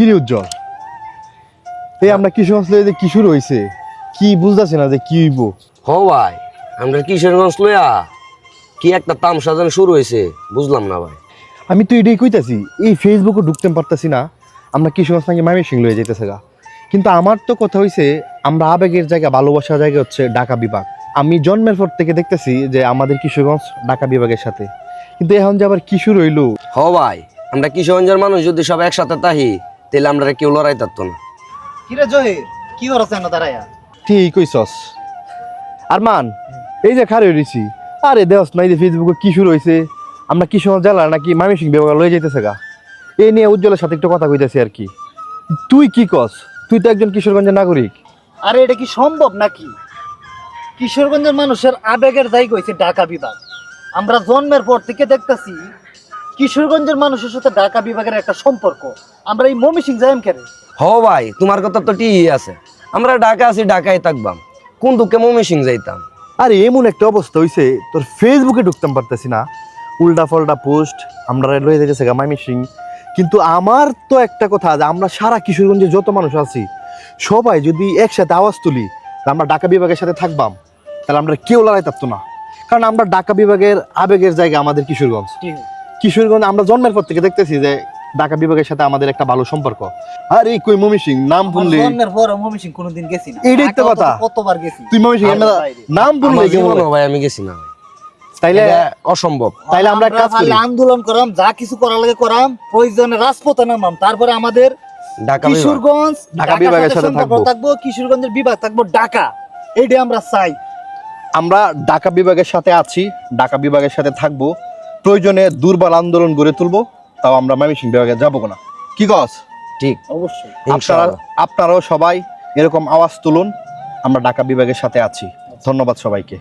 কি রে উজ্জ্বল? এই আমরা কিশোরগঞ্জ লয়ে যে কিশোর হইছে কি বুঝতেছি না যে কি হইব? হ ভাই আমরা কিশোরগঞ্জ লইয়া কি একটা তামসা যেন শুরু হয়েছে বুঝলাম না ভাই। আমি তো এটাই কইতাছি এই ফেসবুকে ঢুকতে পারতাছি না আমরা কিশোরগঞ্জ নাকি মাইমেসিং লয়ে যেতেছে গা। কিন্তু আমার তো কথা হইছে আমরা আবেগের জায়গা ভালোবাসার জায়গা হচ্ছে ঢাকা বিভাগ। আমি জন্মের পর থেকে দেখতেছি যে আমাদের কিশোরগঞ্জ ঢাকা বিভাগের সাথে। কিন্তু এখন যে আবার কিশোর হইল? হ ভাই আমরা কিশোরগঞ্জের মানুষ যদি সব একসাথে তাহি তাহলে আমরা কেউ লড়াই থাকতো না। কিরে জহির কি করছ না দাঁড়াইয়া? ঠিক কইছস। আর মান এই যে খারে রইছি আরে দেওস না এই যে ফেসবুকে কি শুরু হয়েছে আমরা কিশোরগঞ্জ জেলা নাকি মামিসিং বিভাগ লয়ে যাইতেছে গা? এই নিয়ে উজ্জ্বলের সাথে একটু কথা কইতেছি আর কি। তুই কি কস তুই তো একজন কিশোরগঞ্জের নাগরিক। আরে এটা কি সম্ভব নাকি? কিশোরগঞ্জের মানুষের আবেগের জায়গা হয়েছে ঢাকা বিভাগ। আমরা জন্মের পর থেকে দেখতেছি কিশোরগঞ্জের মানুষের সাথে ঢাকা বিভাগের একটা সম্পর্ক। আমরা এই মমিসিং যাইম কেন হ ভাই তোমার কথা তো ঠিকই আছে। আমরা ঢাকা আছি ঢাকায় থাকবাম। কোন দুঃখে মমিসিং যাইতাম? আরে এমন একটা অবস্থা হইছে তোর ফেসবুকে ঢুকতাম পারতেছি না। উল্টা ফল্টা পোস্ট আমরা লয়ে যাইতেছে গা মামিসিং কিন্তু আমার তো একটা কথা যে আমরা সারা কিশোরগঞ্জে যত মানুষ আছি সবাই যদি একসাথে আওয়াজ তুলি আমরা ঢাকা বিভাগের সাথে থাকবাম। তাহলে আমরা কেউ লড়াই থাকতো না। কারণ আমরা ঢাকা বিভাগের আবেগের জায়গা আমাদের কিশোরগঞ্জ। কিশোরগঞ্জ আমরা জন্মের পর থেকে দেখতেছি যে ঢাকা বিভাগের সাথে আমাদের একটা ভালো সম্পর্ক। আর এই কই মমি সিং নাম শুনলে জন্মের পর মমিসিং কোনোদিন গেছি না। এইটাই তো কথা। কতবার গেছি? তুই মমি সিং নাম শুনলে কেমন ভাই আমি গেছি না। তাইলে অসম্ভব। তাইলে আমরা এক কাজ করি। আন্দোলন করাম যা কিছু করার লাগে করাম প্রয়োজনে রাজপথে নামাম। তারপরে আমাদের ঢাকা কিশোরগঞ্জ ঢাকা বিভাগের সাথে থাকব। থাকব কিশোরগঞ্জের বিভাগ থাকব ঢাকা। এইটাই আমরা চাই। আমরা ঢাকা বিভাগের সাথে আছি ঢাকা বিভাগের সাথে থাকব। প্রয়োজনে দুর্বল আন্দোলন গড়ে তুলবো তাও আমরা ময়মনসিং বিভাগে যাব না কি কস? ঠিক। অবশ্যই। আপনারা আপনারাও সবাই এরকম আওয়াজ তুলুন আমরা ঢাকা বিভাগের সাথে আছি। ধন্যবাদ সবাইকে।